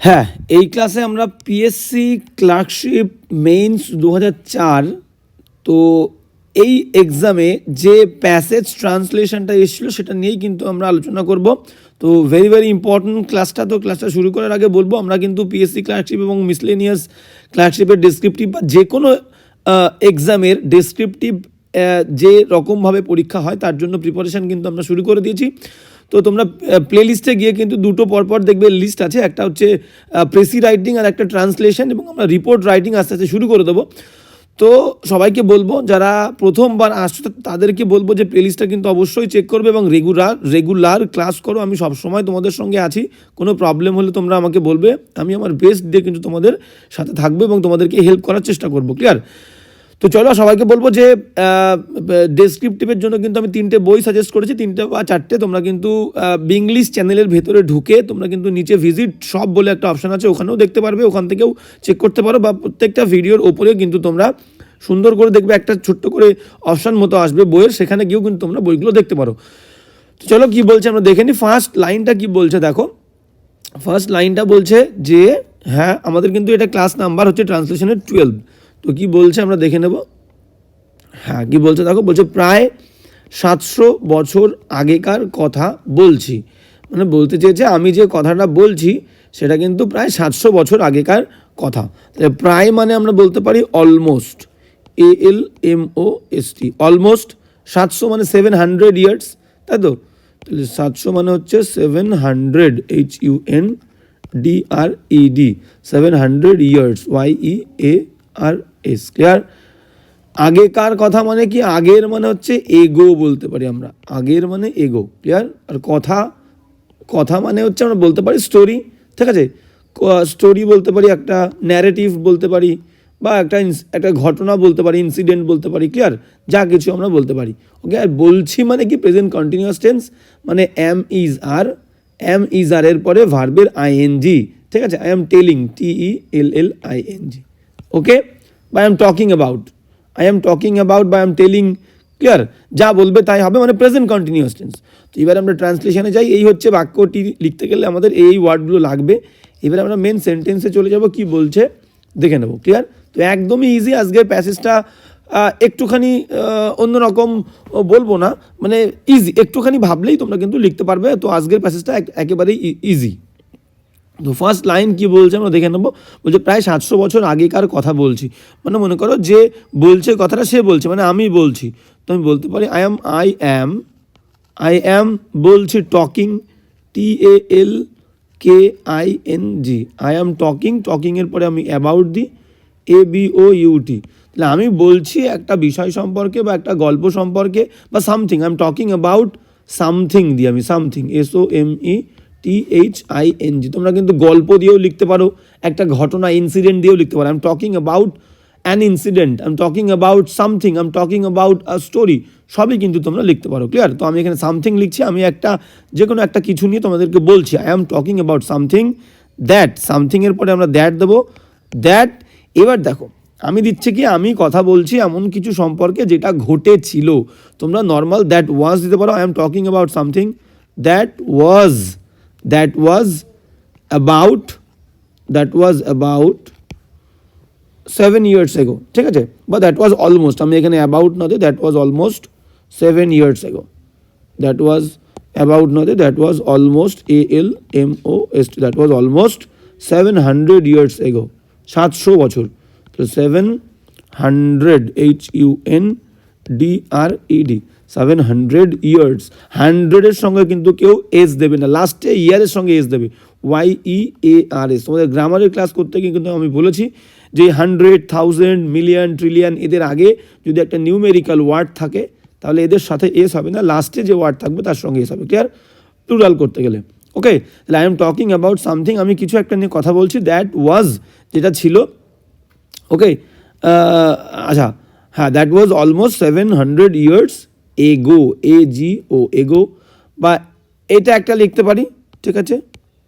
হ্যাঁ এই ক্লাসে আমরা পিএসসি ক্লার্কশিপ মেইনস দু তো এই এক্সামে যে প্যাসেজ ট্রান্সলেশনটা এসেছিল সেটা নিয়েই কিন্তু আমরা আলোচনা করব। তো ভেরি ভেরি ইম্পর্ট্যান্ট ক্লাসটা তো ক্লাসটা শুরু করার আগে বলব, আমরা কিন্তু পিএসসি ক্লার্কশিপ এবং মিসলেনিয়াস ক্লার্কশিপের ডিসক্রিপটিভ বা যে কোনো এক্সামের ডেসক্রিপটিভ যে রকমভাবে পরীক্ষা হয় তার জন্য প্রিপারেশান কিন্তু আমরা শুরু করে দিয়েছি। তো তোমরা প্লে লিস্টে গিয়ে কিন্তু দুটো পরপর দেখবে লিস্ট আছে। একটা হচ্ছে প্রেসি রাইটিং আর একটা ট্রান্সলেশন এবং আমরা রিপোর্ট রাইটিং আস্তে আস্তে শুরু করে দেবো। তো সবাইকে বলব, যারা প্রথমবার আসছে তাদেরকে বলব যে প্লেলিস্টটা কিন্তু অবশ্যই চেক করবে এবং রেগুলার রেগুলার ক্লাস করো। আমি সবসময় তোমাদের সঙ্গে আছি, কোনো প্রবলেম হলে তোমরা আমাকে বলবে। আমি আমার বেস্ট দিয়ে কিন্তু তোমাদের সাথে থাকব এবং তোমাদেরকে হেল্প করার চেষ্টা করব ক্লিয়ার তো চলো সবাইকে বলব যে ডেসক্রিপটিভের জন্য কিন্তু আমি তিনটে বই সাজেস্ট করেছি, তিনটে বা চারটে। তোমরা কিন্তু বিংলিশ চ্যানেলের ভেতরে ঢুকে তোমরা কিন্তু নিচে ভিজিট সব বলে একটা অপশান আছে, ওখানেও দেখতে পারবে, ওখান থেকেও চেক করতে পারো বা প্রত্যেকটা ভিডিওর ওপরেও কিন্তু তোমরা সুন্দর করে দেখবে, একটা ছোট্ট করে অপশান মতো আসবে বইয়ের, সেখানে গিয়েও কিন্তু তোমরা বইগুলো দেখতে পারো। তো চলো কী বলছে আমরা দেখে নিই ফার্স্ট লাইনটা কী বলছে দেখো। ফার্স্ট লাইনটা বলছে যে হ্যাঁ আমাদের কিন্তু এটা ক্লাস নাম্বার হচ্ছে ট্রান্সলেশনের টুয়েলভ তো কি বলছে আমরা দেখে নেব? হ্যাঁ কি বলছে দেখো, বলছে প্রায় সাতশো বছর আগেকার কথা বলছি। মানে বলতে চেয়েছে আমি যে কথাটা বলছি, সেটা কিন্তু প্রায় সাতশো বছর আগেকার কথা। তাহলে প্রায় মানে আমরা বলতে পারি almost A L M O S T almost সাতশো মানে সেভেন হান্ড্রেড ইয়ার্স তাই তো? তাহলে সাতশো মানে হচ্ছে seven hundred H U N D R E D seven hundred years Y E A R S clear আগেকার কথা মানে কি? আগের মানে হচ্ছে এগো বলতে পারি আমরা। আগের মানে এগো ক্লিয়ার আর কথা কথা মানে হচ্ছে আমরা বলতে পারি স্টোরি ঠিক আছে? স্টোরি বলতে পারি, একটা ন্যারেটিভ বলতে পারি, বা একটা একটা ঘটনা বলতে পারি ইনসিডেন্ট বলতে পারি ক্লিয়ার যা কিছু আমরা বলতে পারি ওকে আর বলছি মানে কি? প্রেজেন্ট কন্টিনিউয়াস টেন্স মানে am is are am is are এর পরে ভার্বের আইএনজি ঠিক আছে? I am telling T E L L I N G okay বা I am talking about I am talking about বা আই এম টেলিং ক্লিয়ার যা বলবে তাই হবে মানে প্রেজেন্ট কন্টিনিউয়াস টেন্স তো এবার আমরা ট্রান্সলেশনে যাই, এই হচ্ছে বাক্যটি লিখতে গেলে আমাদের এই ওয়ার্ডগুলো লাগবে। এবার আমরা মেন সেন্টেন্সে চলে যাব, কি বলছে? দেখে নেব ক্লিয়ার তো একদমই ইজি আজকের প্যাসেজটা একটুখানি অন্যরকম বলব না মানে ইজি একটুখানি ভাবলেই তোমরা কিন্তু লিখতে পারবে। তো আজকের প্যাসেজটা একেবারেই ইজি তো ফার্স্ট লাইন কি বলছে আমরা দেখে নেব। বলছে, প্রায় সাতশো বছর আগেকার কথা বলছি। মানে মনে করো যে বলছে কথাটা সে বলছে মানে আমি বলছি। তো আমি বলতে পারি I am I am I am বলছি talking T A L K I N G I am talking টকিংয়ের পরে আমি অ্যাবাউট দিই এ বি ও ইউটি তাহলে আমি বলছি একটা বিষয় সম্পর্কে বা একটা গল্প সম্পর্কে বা something I am talking about something দিই আমি something S O M E T H I N G তোমরা কিন্তু গল্প দিয়েও লিখতে পারো, একটা ঘটনা ইনসিডেন্ট দিয়েও লিখতে পারো। I am talking about an incident I am talking about something I am talking about a story সবই কিন্তু তোমরা লিখতে পারো ক্লিয়ার তো আমি এখানে সামথিং লিখছি, আমি একটা যে কোনো একটা কিছু নিয়ে তোমাদেরকে বলছি। I am talking about something that সামথিংয়ের পরে আমরা দ্যাট দেবো। দ্যাট এবার দেখো, আমি দিচ্ছি কি, আমি কথা বলছি এমন কিছু সম্পর্কে যেটা ঘটেছিল। তোমরা নর্মাল দ্যাট ওয়াজ দিতে পারো। I am talking about something that was that was about that was about seven years ago ঠিক আছে? বা দ্যাট ওয়াজ অলমোস্ট আমি এখানে অ্যাবাউট না দিই that was almost seven years ago that was about না দিই that was almost A L M O S T that was almost seven hundred years ago সাতশো বছর। তো seven hundred H U N D R E D seven hundred years হান্ড্রেডের সঙ্গে কিন্তু কেউ S দেবে না। লাস্টে ইয়ারের সঙ্গে এস দেবে। Y E A R S তোমাদের গ্রামারের ক্লাস করতে গিয়ে কিন্তু আমি বলেছি যে হান্ড্রেড থাউজেন্ড মিলিয়ন ট্রিলিয়ন এদের আগে যদি একটা নিউমেরিক্যাল ওয়ার্ড থাকে, তাহলে এদের সাথে এস হবে না। লাস্টে যে ওয়ার্ড থাকবে, তার সঙ্গে এস হবে। ক্লিয়ার প্লুরাল করতে গেলে। ওকে তাহলে I am talking about something আমি কিছু একটা নিয়ে কথা বলছি দ্যাট ওয়াজ যেটা ছিল। ওকে আচ্ছা। হ্যাঁ that was almost seven hundred years ago A G ও এগো, বা এটা একটা লিখতে পারি, ঠিক আছে?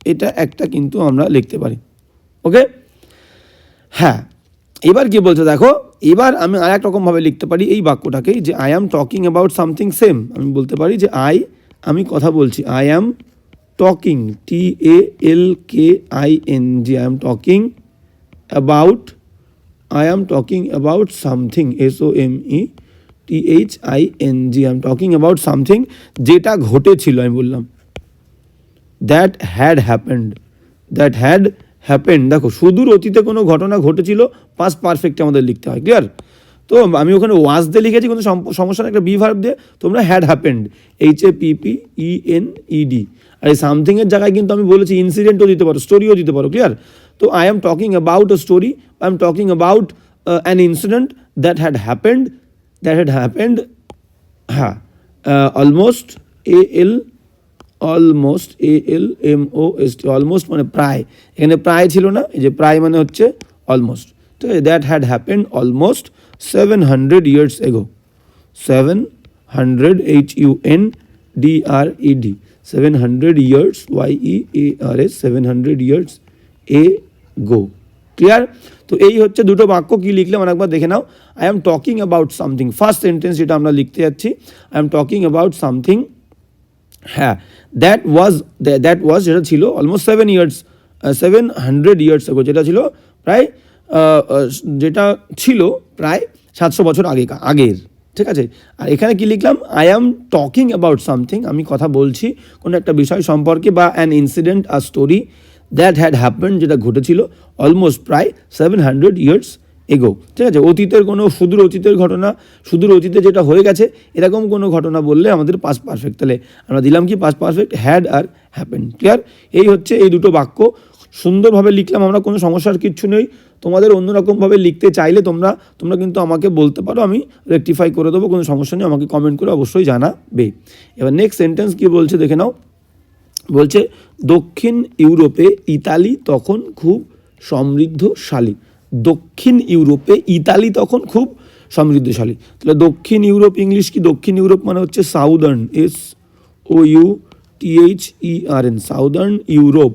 এটা একটা কিন্তু আমরা লিখতে পারি ওকে হ্যাঁ এবার কি বলছে দেখো, এবার আমি আর এক রকমভাবে লিখতে পারি এই বাক্যটাকেই যে I am talking about something same আমি বলতে পারি যে আই আমি কথা বলছি I am talking T A L K I N G I am talking about I am talking about something S O M E T H I N G I am talking about something যেটা ঘটেছিল, আমি বললাম। That had happened that had happened দেখো, সুদূর অতীতে কোনো ঘটনা ঘটেছিল পাস পারফেক্ট আমাদের লিখতে হয় ক্লিয়ার তো আমি ওখানে ওয়াজ দিয়ে লিখেছি কোনো সম- সমস্যা একটা বি ভার্ব দিয়ে তোমরা had happened H A P P E N E D আর এই সামথিংয়ের জায়গায় কিন্তু আমি বলেছি ইনসিডেন্টও দিতে পারো স্টোরিও দিতে পারো ক্লিয়ার তো I am talking about a story I am talking about an incident that had happened that had happened হ্যাঁ almost A L almost A L M O S T almost মানে প্রায়, এখানে প্রায় ছিল না, এই যে প্রায় মানে হচ্ছে অলমোস্ট ঠিক আছে that had happened almost seven hundred years ago seven hundred H U N D R E D seven hundred years Y E A R S seven hundred years ago clear তো এই হচ্ছে দুটো বাক্য কি লিখলাম একবার দেখে নাও। I am talking about something first sentence যেটা আমরা লিখতে যাচ্ছি I am talking about something হ্যাঁ দ্যাট ওয়াজ দ্যাট ওয়াজ যেটা ছিল almost seven years seven hundred years ago যেটা ছিল প্রায় যেটা ছিল প্রায় সাতশো বছর আগে, আগের, ঠিক আছে? আর এখানে কি লিখলাম? I am talking about something আমি কথা বলছি, কোনো একটা বিষয় সম্পর্কে বা অ্যান ইনসিডেন্ট আর স্টোরি দ্যাট হ্যাড হ্যাপেন যেটা ঘটেছিল অলমোস্ট প্রায় সেভেন হান্ড্রেড ইয়ার্স এগো ঠিক আছে? অতীতের কোনো সুদূর অতীতের ঘটনা, সুদূর অতীতে যেটা হয়ে গেছে, এরকম কোনো ঘটনা বললে আমাদের পাস পারফেক্ট তাহলে আমরা দিলাম কি পাস পারফেক্ট হ্যাড আর হ্যাপেন ক্লিয়ার এই হচ্ছে এই দুটো বাক্য। সুন্দরভাবে লিখলাম, আমরা কোনো সমস্যার কিচ্ছু নেই। তোমাদের অন্যরকমভাবে লিখতে চাইলে তোমরা তোমরা কিন্তু আমাকে বলতে পারো, আমি রেকটিফাই করে দেবো, কোনো সমস্যা নেই, আমাকে কমেন্ট করে অবশ্যই জানাবে। এবার নেক্সট সেন্টেন্স কী বলছে, দেখে নাও। বলছে, দক্ষিণ ইউরোপে ইতালি তখন খুব সমৃদ্ধশালী। দক্ষিণ ইউরোপে ইতালি তখন খুব সমৃদ্ধশালী। তাহলে দক্ষিণ ইউরোপ ইংলিশ কি? দক্ষিণ ইউরোপ মানে হচ্ছে southern S O U T H E R N southern Europe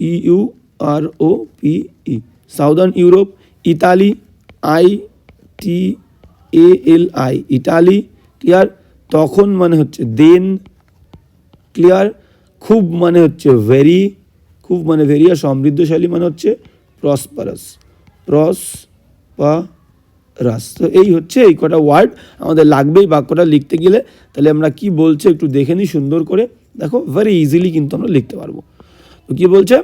E U R O P E southern Europe Italy I T A L I Italy clear তখন মানে হচ্ছে দেন ক্লিয়ার খুব মানে হচ্ছে ভেরি খুব মানে ভেরি আর সমৃদ্ধশালী মানে হচ্ছে প্রসপারাস প্রসপারাস তো এই হচ্ছে এই কটা ওয়ার্ড আমাদের লাগবেই বাক্যটা লিখতে গেলে। তাহলে আমরা কি বলছে একটু দেখে নিই সুন্দর করে। দেখো ভেরি ইজিলি কিন্তু আমরা লিখতে পারব। তো কি বলছে?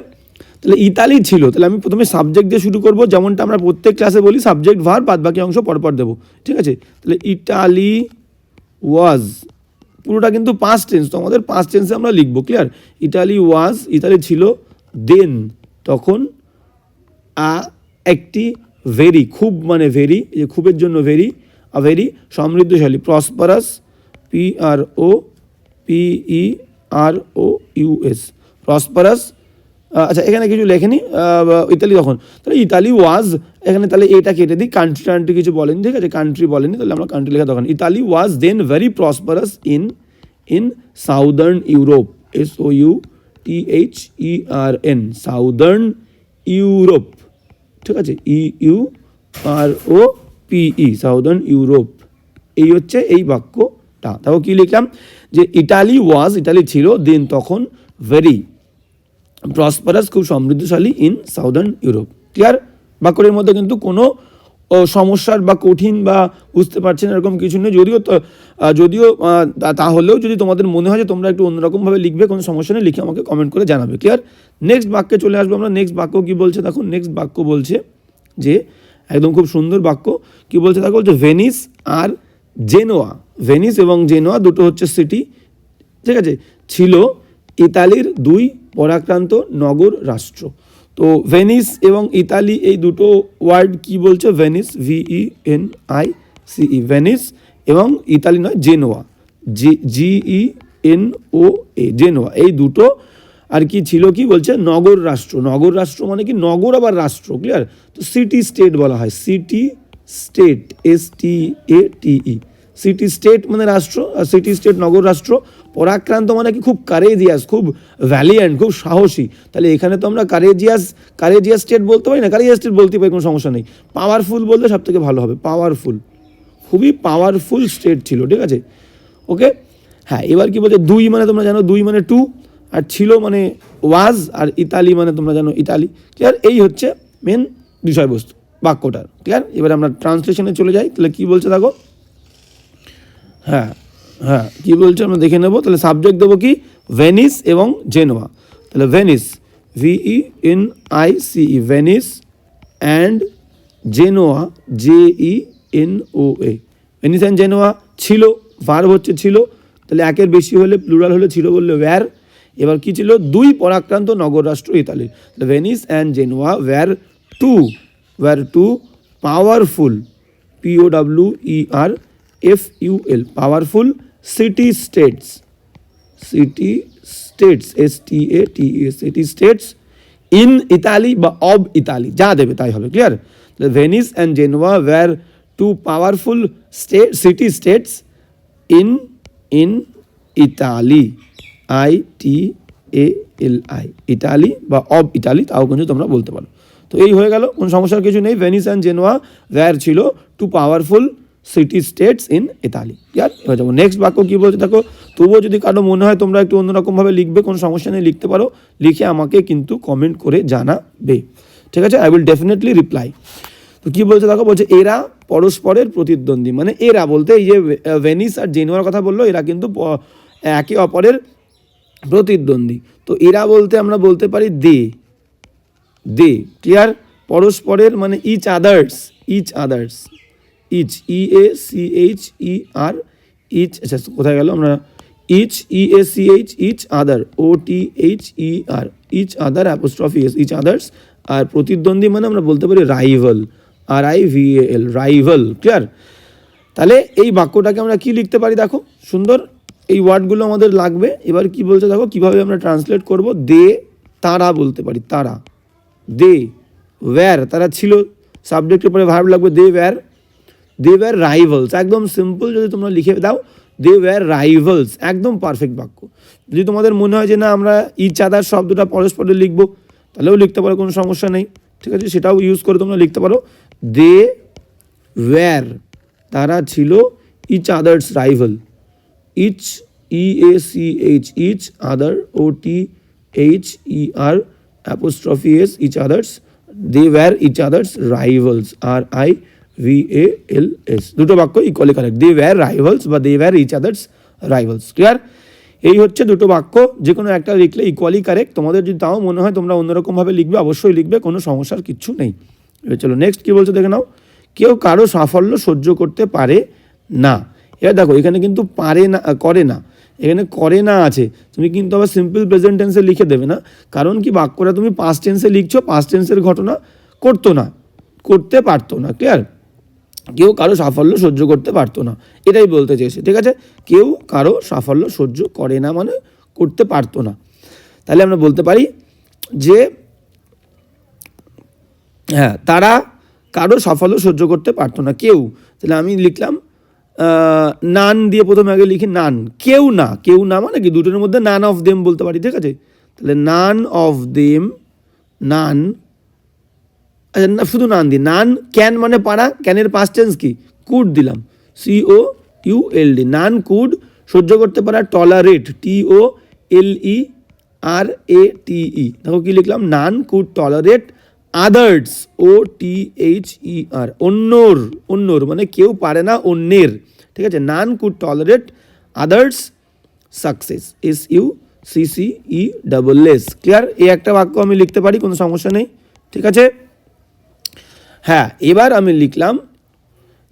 তাহলে ইতালি ছিল। তাহলে আমি প্রথমে সাবজেক্ট দিয়ে শুরু করব। যেমনটা আমরা প্রত্যেক ক্লাসে বলি সাবজেক্ট ভার বাদ বাকি অংশ পরপর দেবো। ঠিক আছে? তাহলে ইটালি ওয়াজ পুরোটা কিন্তু পাঁচ টেন্স তো আমাদের পাঁচ টেন্সে আমরা লিখব ক্লিয়ার ইটালি ওয়াজ ইতালি ছিল দেন তখন আ একটি ভেরি খুব মানে ভেরি যে খুবের জন্য ভেরি আ ভেরি সমৃদ্ধশালী prosperous P R O P E R O U S prosperous আচ্ছা এখানে কিছু লেখেনি ইতালি তখন। তাহলে ইতালি ওয়াজ এখানে তাহলে এটা কেটে দিই কান্ট্রি টান্ট্রি কিছু বলেনি, ঠিক আছে? কান্ট্রি বলেনি, তাহলে আমরা কান্ট্রি লেখা তখন Italy was then very prosperous in in southern Europe S O U T H E R N southern Europe ঠিক আছে? E U R O P E southern Europe এই হচ্ছে এই বাক্যটা। তারপর কি লিখলাম? যে ইটালি ওয়াজ ইটালি ছিল দেন তখন ভেরি প্রসপারাস খুব সমৃদ্ধশালী ইন সাউদার্ন ইউরোপ ক্লিয়ার বাক্যটির মধ্যে কিন্তু কোনো সমস্যার বা কঠিন বা বুঝতে পারছেন এরকম কিছু নেই। যদিও তো যদিও তাহলেও যদি তোমাদের মনে হয় যে তোমরা একটু অন্যরকমভাবে লিখবে, কোনো সমস্যা নেই, লিখে আমাকে কমেন্ট করে জানাবে। ক্লিয়ার নেক্সট বাক্যে চলে আসব আমরা। নেক্সট বাক্য কী বলছে? দেখো নেক্সট বাক্য বলছে যে, একদম খুব সুন্দর বাক্য। কি বলছে? দেখো, বলছে ভেনিস আর জেনোয়া ভেনিস এবং জেনোয়া দুটো হচ্ছে সিটি ঠিক আছে? ছিল ইতালির দুই পরাক্রান্ত নগর রাষ্ট্র। তো ভেনিস এবং ইতালি এই দুটো ওয়ার্ড কি বলছে? Venice V E N I C E Venice এবং ইতালি নয়, Genoa. G G E N O A Genoa. এই দুটো আর কি ছিল কি বলছে? নগর রাষ্ট্র। নগর রাষ্ট্র মানে কি? নগর আবার রাষ্ট্র ক্লিয়ার তো সিটি স্টেট বলা হয়। City state S T A T E city state মানে রাষ্ট্র, আর সিটি স্টেট নগর রাষ্ট্র। পরাক্রান্ত মানে কি? খুব কারেজিয়াস খুব ভ্যালিয়েন্ট খুব সাহসী। তাহলে এখানে তো আমরা কারেজিয়াস কারেজিয়াস স্টেট বলতে পারি না? কারেজিয়াস স্টেট বলতে পারি, কোনো সমস্যা নেই। পাওয়ারফুল বললে সব থেকে ভালো হবে পাওয়ারফুল খুবই পাওয়ারফুল স্টেট ছিল, ঠিক আছে? ওকে হ্যাঁ এবার কি বলছে? দুই মানে তোমরা জানো, দুই মানে টু আর ছিল মানে ওয়াজ আর ইতালি মানে তোমরা জানো ইতালি। ক্লিয়ার এই হচ্ছে মেন বিষয়বস্তু, বাক্যটার। ক্লিয়ার এবার আমরা ট্রান্সলেশনে চলে যাই। তাহলে কি বলছে দেখো? হ্যাঁ হ্যাঁ কি বলছে আমরা, দেখে নেব। তাহলে সাবজেক্ট দেবো কি? ভেনিস এবং জেনোয়া তাহলে Venice V E N I C E Venice and Genoa J E N O A Venice and Genoa ছিল ভার্ব হচ্ছে ছিল, তাহলে একের বেশি হলে প্লুরাল হলে, ছিল বললে ওয়্যার এবার কি ছিল? দুই পরাক্রান্ত নগর রাষ্ট্র ইতালি তাহলে Venice and Genoa were two were two powerful P O W E R F U L powerful city states city states S T A T A city states in Italy বা of Italy যা দেবে তাই হবে clear Venice and Genoa were two powerful state city states in in Italy I T A L I Italy বা of Italy তাও কিন্তু তোমরা বলতে পারো। তো এই হয়ে গেল, কোনো সমস্যার কিছু নেই। ভেনিস অ্যান্ড জেনোয়া ওয়্যার ছিল two powerful city states in Italy clear এবার যাব। নেক্সট বাক্য কী বলছে? দেখো, তবুও যদি কারও মনে হয় তোমরা একটু অন্যরকমভাবে লিখবে, কোনো সমস্যা নেই, লিখতে পারো। লিখে আমাকে কিন্তু কমেন্ট করে জানাবে। ঠিক আছে? আই উইল ডেফিনেটলি রিপ্লাই তো কী বলছে? দেখো, বলছে, এরা পরস্পরের প্রতিদ্বন্দ্বী। মানে এরা বলতে এই যে ভেনিস আর জেনুয়ার কথা বলল, এরা কিন্তু একে অপরের প্রতিদ্বন্দ্বী। তো এরা বলতে আমরা বলতে পারি দে। দে। ক্লিয়ার পরস্পরের মানে each others each others each E A C H E R each আচ্ছা কোথায় গেল? আমরা each E A C H each other O T H E R each other apostrophe S each others আর প্রতিদ্বন্দ্বী মানে আমরা বলতে পারি rival R I V L rival clear তাহলে এই বাক্যটাকে আমরা কি লিখতে পারি দেখো? সুন্দর, এই ওয়ার্ডগুলো আমাদের লাগবে। এবার কি বলছে দেখো? কীভাবে আমরা ট্রান্সলেট করব? দে, তারা বলতে পারি, তারা। দে ওয়্যার তারা ছিল সাবজেক্টের পরে ভার্ব লাগবে, they were they were rivals একদম সিম্পল যদি তোমরা লিখে দাও দে ওয়্যার রাইভালস একদম পারফেক্ট বাক্য। যদি তোমাদের মনে হয় যে না, আমরা ইচ আদার শব্দটা পরস্পরে লিখব, তাহলেও লিখতে পারো, কোনো সমস্যা নেই। ঠিক আছে? সেটাও ইউজ করে তোমরা লিখতে পারো। দে ওয়্যার তারা ছিল each others rival each E A C H each other O T H E R apostrophe S each others they were each others rivals R I V A L S দুটো বাক্য equally correct they were rivals বা they were each others rivals clear এই হচ্ছে দুটো বাক্য। যে কোনো একটা লিখলে ইকুয়ালি কারেক্ট তোমাদের যদি তাও মনে হয় তোমরা অন্যরকমভাবে লিখবে, অবশ্যই লিখবে, কোনো সমস্যার কিচ্ছু নেই। এবার চলো নেক্সট কী বলছো দেখে নাও। কেউ কারও সাফল্য সহ্য করতে পারে না। এবার দেখো, এখানে কিন্তু পারে না, করে না। এখানে করে না আছে। তুমি কিন্তু আবার সিম্পল প্রেজেন্ট টেন্সে লিখে দেবে না। কারণ কি বাক্যটা তুমি পাস্ট টেন্সে লিখছো পাস্ট টেন্সের ঘটনা করতো না, করতে পারতো না। ক্লিয়ার কেউ কারও সাফল্য সহ্য করতে পারতো না। এটাই বলতে চেয়েছে, ঠিক আছে? কেউ কারও সাফল্য সহ্য করে না মানে করতে পারতো না। তাহলে আমরা বলতে পারি যে হ্যাঁ তারা কারও সাফল্য সহ্য করতে পারতো না, কেউ। তাহলে আমি লিখলাম নান দিয়ে প্রথমে আগে লিখি নান। কেউ না কেউ না মানে কি? দুটোর মধ্যে নান অফ দেম বলতে পারি, ঠিক আছে? তাহলে নান অফ দেম, নান আচ্ছা শুধু নান দিই নান, ক্যান মানে পারা ক্যানের পাস্ট টেন্স কি? কুড দিলাম। C O U L D none, could, সহ্য করতে পারা tolerate T O L E R A T ই দেখো কি লিখলাম? None, could tolerate others O T H E R অন্যর অন্যর মানে কেউ পারে না অন্যের। ঠিক আছে? None, could tolerate others success S U C C E double S clear এই একটা বাক্য আমি লিখতে পারি, কোনো সমস্যা নেই। ঠিক আছে? হ্যাঁ এবার আমি লিখলাম,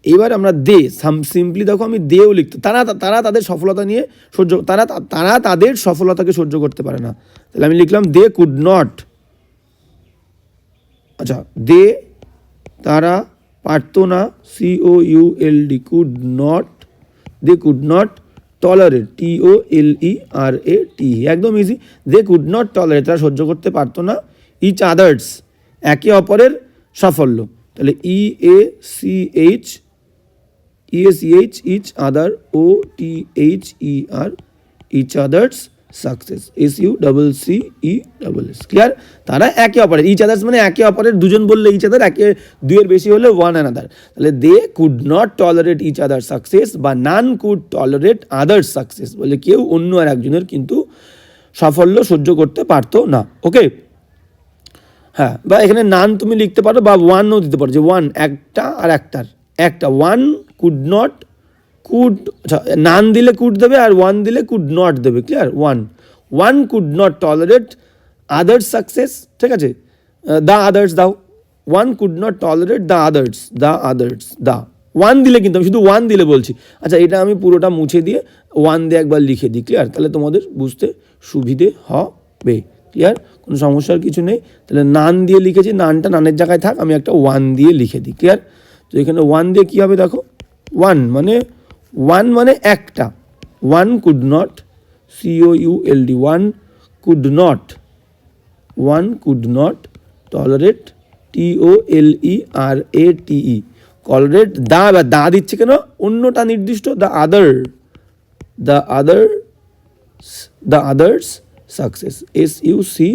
এবার আমরা দে, সাম সিম্পলি দেখো আমি দেও লিখতে, তারা তারা তাদের সফলতা নিয়ে সহ্য, তারা তারা তাদের সফলতাকে সহ্য করতে পারে না। তাহলে আমি লিখলাম, দে কুড নট। আচ্ছা দে, তারা পারতো না C O U L D could not, they could not tolerate T O L E R A T একদম easy they could not tolerate, তারা সহ্য করতে পারতো না ইচ আদার্স একে অপরের সাফল্য। তাহলে E A C H E S H each other O T H E R each others success S U double C E double S clear তারা একে অপরের ইচ আদার্স মানে একে অপরের, দুজন বললে ইচ আদার একে দুয়ের বেশি হলে ওয়ান অ্যানাদার তাহলে they could not tolerate each other success বা none could tolerate others success বলে কেউ অন্য আর একজনের কিন্তু সাফল্য সহ্য করতে পারতো না। ওকে হ্যাঁ বা এখানে নান তুমি লিখতে পারো বা ওয়ানও দিতে পারো, যে ওয়ান একটা আর একটার। একটা one could not could none দিলে কুড দেবে আর ওয়ান দিলে কুড নট দেবে clear one one could not tolerate others success ঠিক আছে? দ্য আদার্স দাও। One could not tolerate the others the others the one দিলে কিন্তু, আমি শুধু ওয়ান দিলে বলছি। আচ্ছা এটা আমি পুরোটা মুছে দিয়ে ওয়ান দিয়ে একবার লিখে দিই ক্লিয়ার তাহলে তোমাদের বুঝতে সুবিধে হবে ক্লিয়ার কোনো সমস্যার কিছু নেই। তাহলে নান দিয়ে লিখেছি, নানটা নানের জায়গায় থাক, আমি একটা ওয়ান দিয়ে লিখে দিই ক্লিয়ার তো এখানে ওয়ান দিয়ে কী হবে দেখো? ওয়ান মানে ওয়ান মানে একটা। One could not C O U L D one could not one could not tolerate T O L E R A T E tolerate the বা দা দিচ্ছে কেন? অন্যটা নির্দিষ্ট the other the other the others success S U C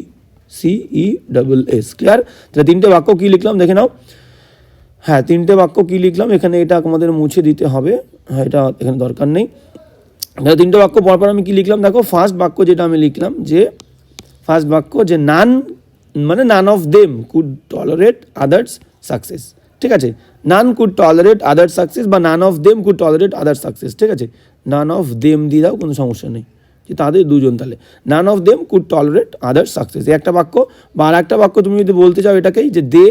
C E double S clear তাহলে তিনটে বাক্য কী লিখলাম? দেখে নাও। হ্যাঁ তিনটে বাক্য কী লিখলাম? এখানে এটা আমাদের মুছে দিতে হবে। হ্যাঁ এটা এখানে দরকার নেই। তাহলে তিনটে বাক্য পরপর আমি কী লিখলাম? দেখো ফার্স্ট বাক্য যেটা আমি লিখলাম, যে ফার্স্ট বাক্য, যে নান মানে none of them could tolerate others success ঠিক আছে? None could tolerate others success বা none of them could tolerate others success ঠিক আছে? নান অফ দেম দিয়ে দাও, কোনো সমস্যা নেই। যে তাদের দুজন তাহলে। None of them could tolerate others success একটা বাক্য বা আর একটা বাক্য তুমি যদি বলতে চাও এটাকেই যে দে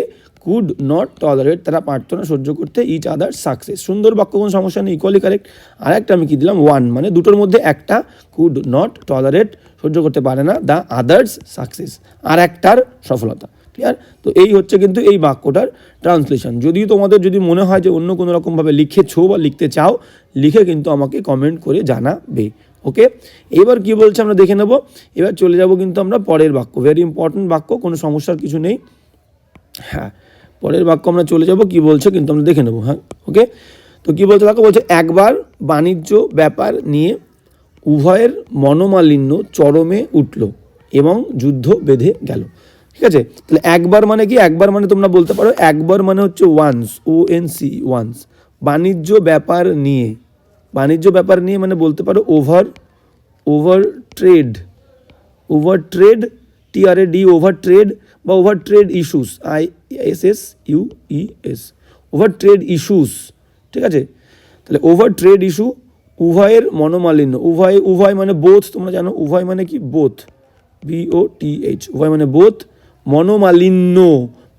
কুড নট টলারেট তারা পারতো না সহ্য করতে ইচ আদার সাকসেস সুন্দর বাক্য, কোনো সমস্যা নেই ইকুয়ালি কারেক্ট আর একটা আমি কি দিলাম? ওয়ান মানে দুটোর মধ্যে একটা কুড নট টলারেট সহ্য করতে পারে না দ্য আদার্স সাকসেস আর একটার সফলতা। ক্লিয়ার তো এই হচ্ছে কিন্তু এই বাক্যটার ট্রান্সলেশন যদি তোমাদের যদি মনে হয় যে অন্য কোনো রকমভাবে লিখেছো বা লিখতে চাও, লিখে কিন্তু আমাকে কমেন্ট করে জানাবে। ওকে এবার কি বলছে আমরা দেখে নেব। এবার চলে যাব কিন্তু আমরা পরের বাক্য। ভেরি ইম্পর্টেন্ট বাক্য, কোনো সমস্যার কিছু নেই। হ্যাঁ পরের বাক্য আমরা চলে যাব, কি বলছে কিন্তু আমরা দেখে নেব হ্যাঁ? ওকে তো কি বলছে দেখো বলছে, একবার বাণিজ্য ব্যাপার নিয়ে উভয়ের মনোমালিন্য চরমে উঠল এবং যুদ্ধ বেঁধে গেল। ঠিক আছে? তাহলে একবার মানে কি? একবার মানে তোমরা বলতে পারো, একবার মানে হচ্ছে once O N C once বাণিজ্য ব্যাপার নিয়ে বাণিজ্য ব্যাপার নিয়ে মানে বলতে পারো over over trade over trade T R A D over trade বা over trade issues I S S U E S over trade issues ঠিক আছে? তাহলে ওভার ট্রেড ইস্যু উভয়ের মনোমালিন্য, উভয় উভয় মানে বোথ তোমরা জানো, উভয় মানে কি? বোথ বিও টি এইচ উভয় মানে বোথ মনোমালিন্য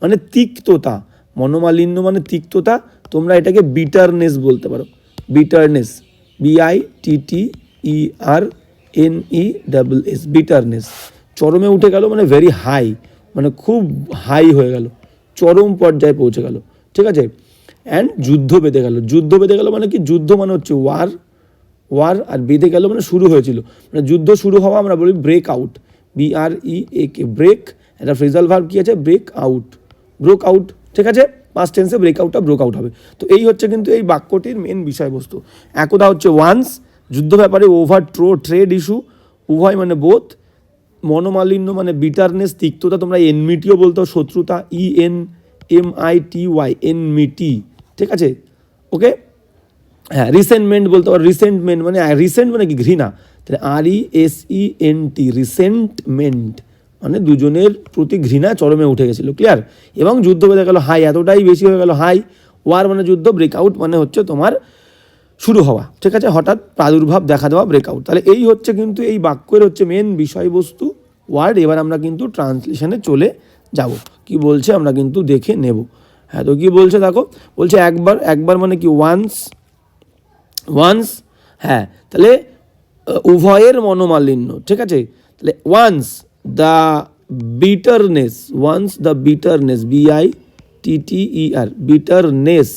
মানে তিক্ততা, মনোমালিন্য মানে তিক্ততা, তোমরা এটাকে বিটারনেস বলতে পারো। Bitterness B I T T E R N E double S bitterness চরমে উঠে গেল মানে ভেরি হাই মানে খুব হাই হয়ে গেল। চরম পর্যায়ে পৌঁছে গেল। ঠিক আছে? অ্যান্ড যুদ্ধ বেঁধে গেল। যুদ্ধ বেঁধে গেল মানে কি? যুদ্ধ মানে হচ্ছে ওয়ার ওয়ার আর বেঁধে গেল মানে শুরু হয়েছিল। মানে যুদ্ধ শুরু হওয়া আমরা বলি break out B R E A K break একটা ফ্রেজাল ভার্ব কী আছে? ব্রেক আউট ব্রোক আউট ঠিক আছে? পাস্ট টেন্সে ব্রেক আউটটা ব্রোকআউট হবে। তো এই হচ্ছে কিন্তু এই বাক্যটির মেন বিষয়বস্তু। একদা হচ্ছে ওয়ান্স যুদ্ধ ব্যাপারে ওভার ট্রো ট্রেড ইস্যু উভয় মানে বোধ মনোমালিন্য মানে বিটারনেস তিক্ততা, তোমরা এনমিটিও বলতো শত্রুতা E N M I T Y enmity ঠিক আছে? ওকে হ্যাঁ রিসেন্টমেন্ট বলতে পারো রিসেন্টমেন্ট মানে রিসেন্ট মানে কি? ঘৃণা। তাহলে R E S E N T resentment মানে দুজনের প্রতি ঘৃণা চরমে উঠে গেছিল ক্লিয়ার এবং যুদ্ধ বেঁধে গেল, হাই, এতটাই বেশি হয়ে গেল, হাই ওয়ার মানে যুদ্ধ ব্রেকআউট মানে হচ্ছে তোমার শুরু হওয়া, ঠিক আছে? হঠাৎ প্রাদুর্ভাব দেখা দেওয়া ব্রেকআউট তাহলে এই হচ্ছে কিন্তু এই বাক্যের হচ্ছে মেন বিষয়বস্তু ওয়ার্ড এবার আমরা কিন্তু ট্রান্সলেশনে চলে যাব। কি বলছে আমরা কিন্তু দেখে নেব। হ্যাঁ তো কী বলছে দেখো? বলছে একবার একবার মানে কি ওয়ান্স ওয়ান্স হ্যাঁ তাহলে উভয়ের মনোমালিন্য, ঠিক আছে? তাহলে once the bitterness once the bitterness B I T T E R bitterness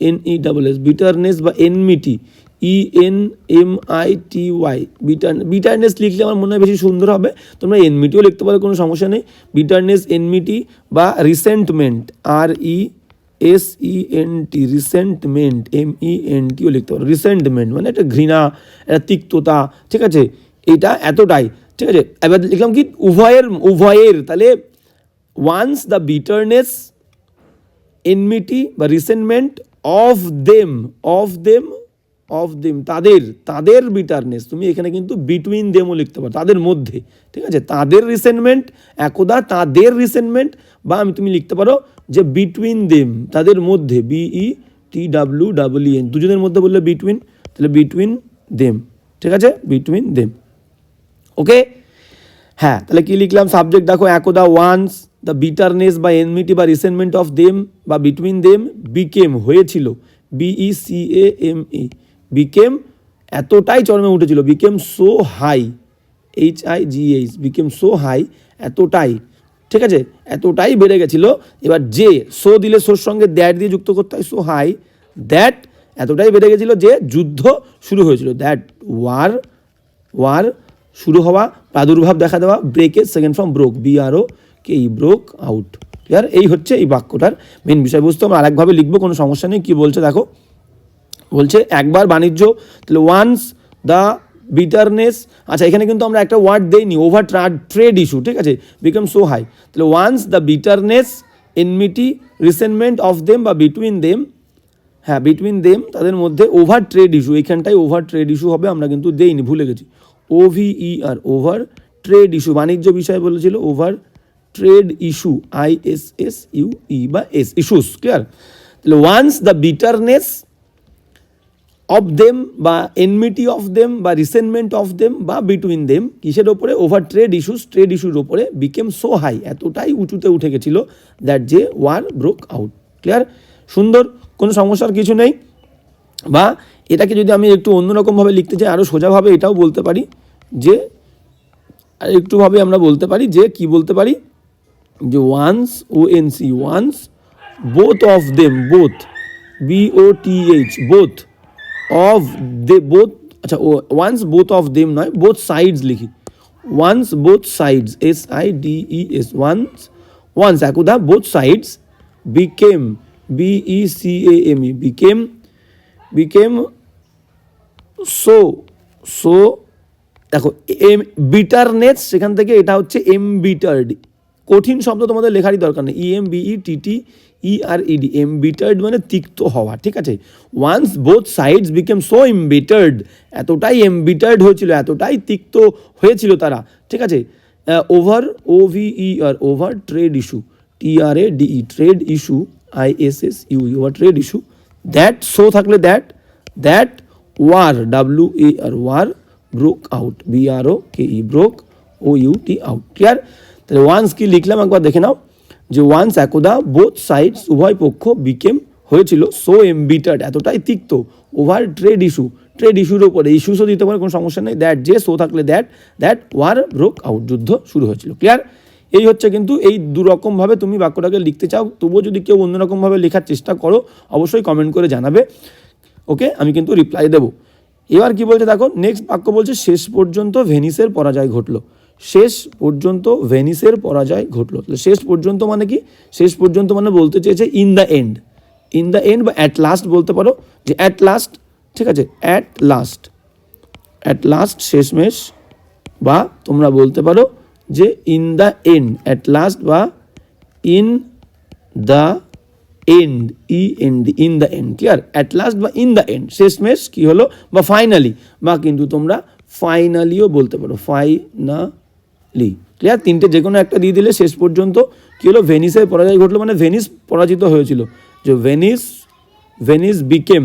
N E double S bitterness বা enmity E N M I T Y bitter bitterness লিখলে আমার মনে হয় বেশি সুন্দর হবে। তোমরা এনমিটিও লিখতে পারো, কোনো সমস্যা নেই। বিটারনেস এনমিটি বা resentment R E S E N T resentment M E N টিও লিখতে পারো। রিসেন্টমেন্ট মানে একটা ঘৃণা, একটা তিক্ততা। ঠিক আছে? এটা এতটাই। ঠিক আছে এবার লিখলাম কি উভয়ের উভয়ের তাহলে ওয়ান্স দ্য বিটারনেস এনমিটি বা resentment of them of them of them তাদের তাদের বিটারনেস তুমি এখানে কিন্তু বিটুইন দেমও লিখতে পারো, তাদের মধ্যে, ঠিক আছে? তাদের রিসেন্টমেন্ট একদা তাদের রিসেন্টমেন্ট বা আমি তুমি লিখতে পারো যে বিটুইন দেম তাদের মধ্যে B E T W double N দুজনের মধ্যে বললে বিটুইন তাহলে বিটুইন দেম ঠিক আছে? Between them okay? হ্যাঁ তাহলে কি লিখলাম? সাবজেক্ট দেখো একদা ওয়ান্স দ্য বিটারনেস বা এনমিটি বা রিসেন্টমেন্ট অফ দেম বা বিটুইন দেম বিকেম হয়েছিল। B E C A M E became এতটাই চরমে উঠেছিল। Became so high H I G H became so high এতটাই। ঠিক আছে? এতটাই বেড়ে গেছিল। এবার যে সো দিলে সোর সঙ্গে দ্যাট দিয়ে যুক্ত করতে হয় সো হাই দ্যাট এতটাই বেড়ে গেছিল যে যুদ্ধ শুরু হয়েছিল। দ্যাট ওয়ার ওয়ার শুরু হওয়া, প্রাদুর্ভাব দেখা দেওয়া ব্রেকের second form broke B R O K E broke out clear এই হচ্ছে এই বাক্যটার মেন বিষয়বস্তু। আমরা আরেকভাবে লিখব, কোনো সমস্যা নেই। কী বলছে? দেখো, বলছে একবার বাণিজ্য, তাহলে ওয়ান্স দ্য বিটারনেস আচ্ছা এখানে কিন্তু আমরা একটা ওয়ার্ড দেইনি ওভার ট্রাড ট্রেড ইস্যু ঠিক আছে? বিকাম সো হাই তাহলে once the bitterness enmity resentment of them বা বিটুইন দেম হ্যাঁ বিটুইন দেম তাদের মধ্যে ওভার ট্রেড ইস্যু এইখানটায় ওভার ট্রেড ইস্যু হবে, আমরা কিন্তু দেইনি, ভুলে গেছি। O V E R over trade issue বাণিজ্য বিষয় বলেছিল over trade issue I S S U E বা এস ইস্যুস ক্লিয়ার তাহলে once the bitterness of them বা এনমিটি অফ দেম বা রিসেন্টমেন্ট অফ দেম বা বিটুইন দেম কিসের ওপরে? ওভার ট্রেড ইস্যুস ট্রেড ইস্যুর ওপরে বিকেম সো হাই এতটাই উঁচুতে উঠে গেছিল দ্যাট যে ওয়ার ব্রোক আউট ক্লিয়ার সুন্দর, কোনো সমস্যার কিছু নেই? বা এটাকে যদি আমি একটু অন্যরকমভাবে লিখতে চাই আরও সোজাভাবে এটাও বলতে পারি যে, আর একটুভাবে আমরা বলতে পারি যে, কি বলতে পারি? যে once O N C once both of them both B O T H both of they both আচ্ছা ও ওয়ান্স বোথ অফ দেম নয় বোথ সাইডস লিখি। Once both sides S I D E S once once একদা both sides became B E C A M E became became so so দেখো, M bitterness সেখান থেকে এটা হচ্ছে M বিটার্ড কঠিন শব্দ তোমাদের লেখারই দরকার নেই। E M B E T T E R E D embittered মানে তিক্ত হওয়া, ঠিক আছে? Once both sides became so embittered এতটাই এমবিটার্ড হয়েছিল, এতটাই তিক্ত হয়েছিল তারা, ঠিক আছে? Over O V E R over trade issue T R A D E trade issue I S S U over trade issue that so থাকলে that that war W A R war broke out B R O K E broke O U T out clear তাহলে once কি লিখলাম একবার দেখে নাও, যে once একদা both sides উভয় পক্ষ বিকেম হয়েছিল সো এমবিটার্ড এতটাই তিক্ত ওভার ট্রেড ইস্যু ট্রেড ইস্যুর ওপরে ইস্যুসও দিতে পারে, কোনো সমস্যা নেই দ্যাট যে সো থাকলে that that war broke out যুদ্ধ শুরু হয়েছিল ক্লিয়ার এই হচ্ছে কিন্তু এই দুরকমভাবে তুমি বাক্যটাকে লিখতে চাও, তবুও যদি কেউ অন্যরকমভাবে লেখার চেষ্টা করো, অবশ্যই কমেন্ট করে জানাবে। ওকে, আমি কিন্তু রিপ্লাই দেবো। এবার কি বলছে দেখো নেক্সট বাক্য বলছে, শেষ পর্যন্ত ভেনিসের পরাজয় ঘটলো। শেষ পর্যন্ত ভেনিসের পরাজয় ঘটলো। শেষ পর্যন্ত মানে কি? শেষ পর্যন্ত মানে বলতে চেয়েছে in the end in the end বা অ্যাট লাস্ট বলতে পারো যে অ্যাট লাস্ট ঠিক আছে? অ্যাট লাস্ট অ্যাট লাস্ট শেষমেশ বা তোমরা বলতে পারো যে in the end at last বা in the end E end in the end clear at last বা ইন দ্য এন্ড শেষমেশ কী হলো? বা ফাইনালি বা কিন্তু তোমরা ফাইনালিও বলতে পারো ফাইনালি ক্লিয়ার তিনটে যে কোনো একটা দিয়ে দিলে শেষ পর্যন্ত কী হলো? ভেনিসের পরাজয় ঘটলো মানে ভেনিস পরাজিত হয়েছিল। যে Venice Venice became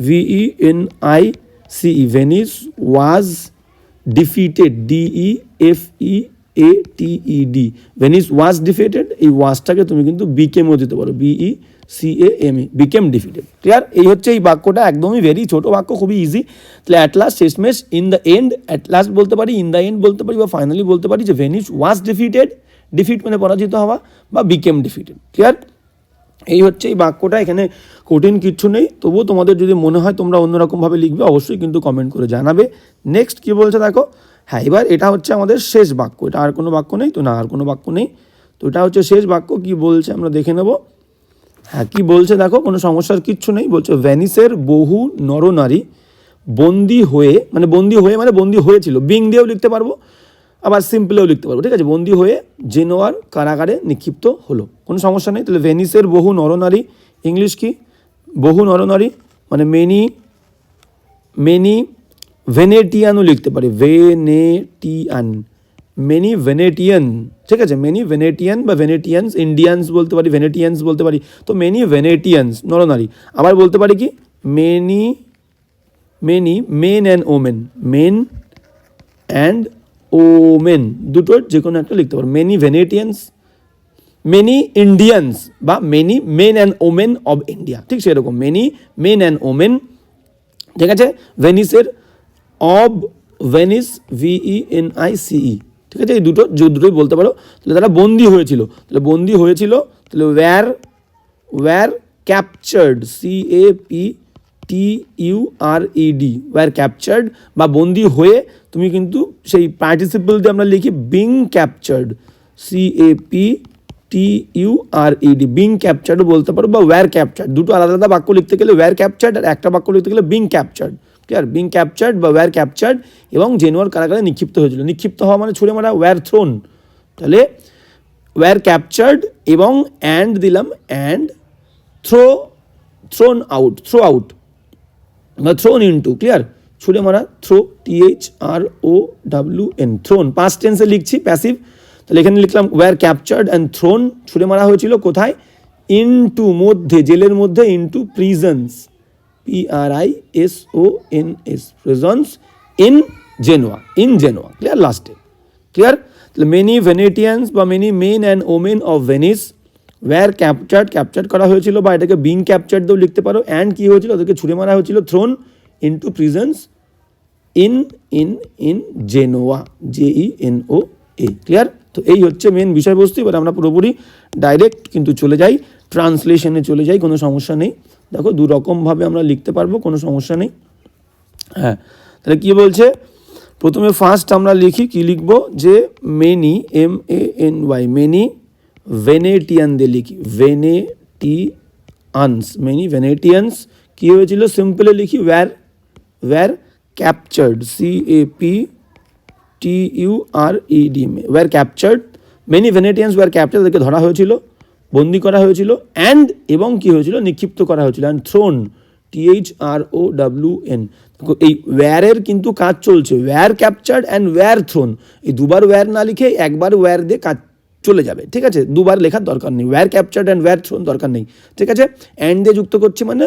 V E N I C E Venice was defeated D E F E A T E D Venice was defeated এই ওয়াজটাকে তুমি কিন্তু বিকেমও দিতে পারো B E C A M E became defeated clear এই হচ্ছে এই বাক্যটা, একদমই ভেরি ছোট বাক্য, খুবই ইজি তাহলে অ্যাট লাস্ট শেষমেশ in the end at last বলতে পারি ইন দ্য এন্ড বলতে পারি, বা ফাইনালি বলতে পারি যে ভেনিস ওয়াজ ডিফিটেড ডিফিট মানে পরাজিত হওয়া, বা বিকেম ডিফিটেড ক্লিয়ার এই হচ্ছে এই বাক্যটা, এখানে কঠিন কিচ্ছু নেই। তবুও তোমাদের যদি মনে হয় তোমরা অন্যরকমভাবে লিখবে, অবশ্যই কিন্তু কমেন্ট করে জানাবে। নেক্সট কি বলছে দেখো? হ্যাঁ এবার এটা হচ্ছে আমাদের শেষ বাক্য। এটা আর কোনো বাক্য নেই তো? না, আর কোনো বাক্য নেই। তো এটা হচ্ছে শেষ বাক্য। কি বলছে আমরা দেখে নেব। হ্যাঁ কি বলছে দেখো, কোনো সমস্যার কিচ্ছু নেই। বলছে, ভ্যানিসের বহু নরনারী বন্দি হয়ে মানে বন্দি হয়ে মানে বন্দি হয়েছিল। বিং দিয়েও লিখতে পারব, আবার সিম্পলেও লিখতে পারব। ঠিক আছে? বন্দি হয়ে জেনোয়ার কারাগারে নিক্ষিপ্ত হলো। কোনো সমস্যা নেই? তাহলে ভেনিসের বহু নরনারী, ইংলিশ কি? বহু নরনারী মানে মেনি মেনি ভেনেটিয়ানও লিখতে পারি। ভেনেটিয়ান মেনি ভেনেটিয়ান ঠিক আছে? মেনি ভেনেটিয়ান বা ভেনেটিয়ানস ইন্ডিয়ানস বলতে পারি ভেনেটিয়ানস বলতে পারি। তো মেনি ভেনেটিয়ানস নরনারী। আবার বলতে পারি কি? Many many men and women men and women দুটোর যে কোনো একটা লিখতে পারো। মেনি ভেনেটিয়ানস মেনি ইন্ডিয়ানস বা many men and women of India ঠিক সেরকম। মেনি মেন অ্যান্ড ওমেন ঠিক আছে? ভেনিসের of Venice V E N I C E ঠিক আছে? এই দুটো, যে দুটোই বলতে পারো, তাহলে তারা বন্দি হয়েছিল। তাহলে বন্দি হয়েছিল, তাহলে were were captured C A P T U R E D were captured বা বন্দি হয়ে তুমি কিন্তু সেই পার্টিসিপল দিয়ে আমরা লিখি being captured C A P T U R E D being captured বলতে পারো বা ওয়্যার ক্যাপচার্ড দুটো আলাদা আলাদা বাক্য লিখতে গেলে ওয়্যার ক্যাপচার্ড আর একটা বাক্য লিখতে গেলে being captured clear being captured বা ওয়্যার ক্যাপচার্ড এবং জেনুয়ার কারাগারে নিক্ষিপ্ত হয়েছিল। নিক্ষিপ্ত হওয়া মানে ছুড়ে মারা ওয়্যার থ্রোন তাহলে ওয়্যার ক্যাপচার্ড এবং অ্যান্ড দিলাম and throw thrown out throw out বা থ্রোন ইনটু ক্লিয়ার ছুড়ে মারা throw T H R O W N thrown পাঁচ টেন্সে লিখছি প্যাসিভ তাহলে এখানে লিখলাম ওয়্যার ক্যাপচার্ড অ্যান্ড থ্রোন ছুড়ে মারা হয়েছিল কোথায়? ইনটু মধ্যে, জেলের মধ্যে into prisons P R I S O N S prisons in Genoa in Genoa clear লাস্টে ক্লিয়ার মেনি ভেনেটিয়ানস বা many men and women of Venice were captured captured করা হয়েছিল বা এটাকে বিং ক্যাপচার্ড দিয়েও লিখতে পারো। অ্যান্ড কী হয়েছিল? ওদেরকে ছুড়ে মারা হয়েছিল। Thrown into prisons in in in Genoa G E N O A clear তো এই হচ্ছে মেন বিষয়বস্তু। এবার আমরা পুরোপুরি ডাইরেক্ট কিন্তু চলে যাই। ট্রান্সলেশনে চলে যাই। কোনো সমস্যা নেই। দেখো দু রকমভাবে আমরা লিখতে পারব, কোনো সমস্যা নেই। হ্যাঁ তাহলে কী বলছে? প্রথমে ফার্স্ট আমরা লিখি, কি লিখব? যে many M A N Y many Venetian দিয়ে লিখি। ভেনেটিয়ানস মেনি ভেনেটিয়ানস কী হয়েছিল? সিম্পলে লিখি were were captured C A P T U R E D were captured many Venetians were captured তাদেরকে ধরা হয়েছিল। বন্দি করা হয়েছিল অ্যান্ড এবং কি হয়েছিল? নিক্ষিপ্ত করা হয়েছিল and thrown T H R O W N এই ওয়্যারের কিন্তু কাজ চলছে। Were captured and were thrown এই দুবার ওয়্যার না লিখে একবার ওয়্যার দিয়ে কাজ চলে যাবে, ঠিক আছে? দুবার লেখার দরকার নেই। Were captured and were thrown দরকার নেই, ঠিক আছে? অ্যান্ড দিয়ে যুক্ত করছে মানে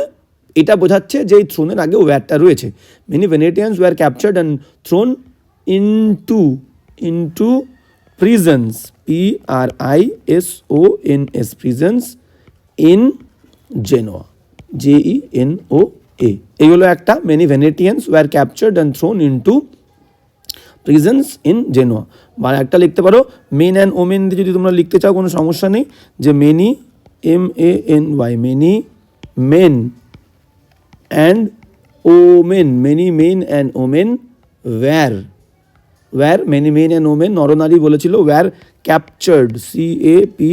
এটা বোঝাচ্ছে যে এই থ্রোনের আগে ওয়্যারটা রয়েছে। Many Venetians were captured and thrown into into prisons p r i s o n s prisons in Genoa. J e n o a. এই হলো একটা many Venetians were captured and thrown into prisons in Genoa বা একটা লিখতে পারো main and women দিয়ে যদি তোমরা লিখতে চাও, কোনো সমস্যা নেই। যে many M A N Y many men and women many men and women were were many men and women নরনারী বলেছিল were captured C A P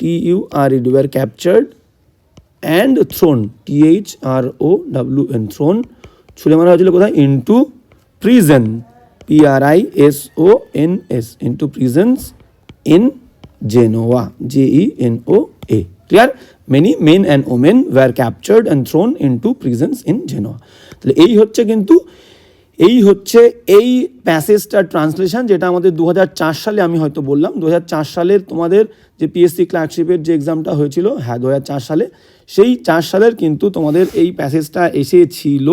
T U R ed were captured and thrown T H R O W N thrown ছুড়ে মারা হয়েছিল কোথায়? Into prison P R I S O N S into prisons in Genoa G E N O A clear many men and women were captured and thrown into prisons in Genoa তাহলে এই হচ্ছে কিন্তু এই হচ্ছে এই প্যাসেজটার translation, যেটা আমাদের দু হাজার চার সালে আমি হয়তো বললাম। দু হাজার চার সালের তোমাদের যে পিএসসি ক্লার্কশিপের যে এক্সামটা হয়েছিল হ্যাঁ দু হাজার চার সালে, সেই চার সালের কিন্তু তোমাদের এই প্যাসেজটা এসেছিল।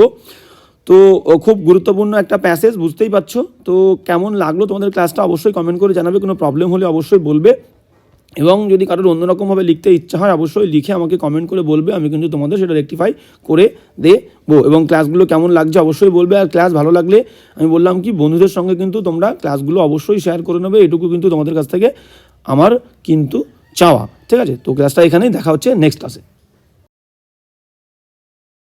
তো খুব গুরুত্বপূর্ণ একটা প্যাসেজ, বুঝতেই পারছ? তো কেমন লাগল তোমাদের ক্লাসটা অবশ্যই কমেন্ট করে জানাবে, কোনো প্রবলেম হলে অবশ্যই বলবে। এবং যদি কারোর অন্যরকমভাবে লিখতে ইচ্ছা হয়, অবশ্যই লিখে আমাকে কমেন্ট করে বলবে, আমি কিন্তু তোমাদের সেটা রেক্টিফাই করে দেবো। এবং ক্লাসগুলো কেমন লাগছে অবশ্যই বলবে, আর ক্লাস ভালো লাগলে আমি বললাম কি, বন্ধুদের সঙ্গে কিন্তু তোমরা ক্লাসগুলো অবশ্যই শেয়ার করে নেবে, এটুকু কিন্তু তোমাদের কাছ থেকে আমার কিন্তু চাওয়া। ঠিক আছে? তো ক্লাসটা এখানেই দেখা হচ্ছে নেক্সট ক্লাসে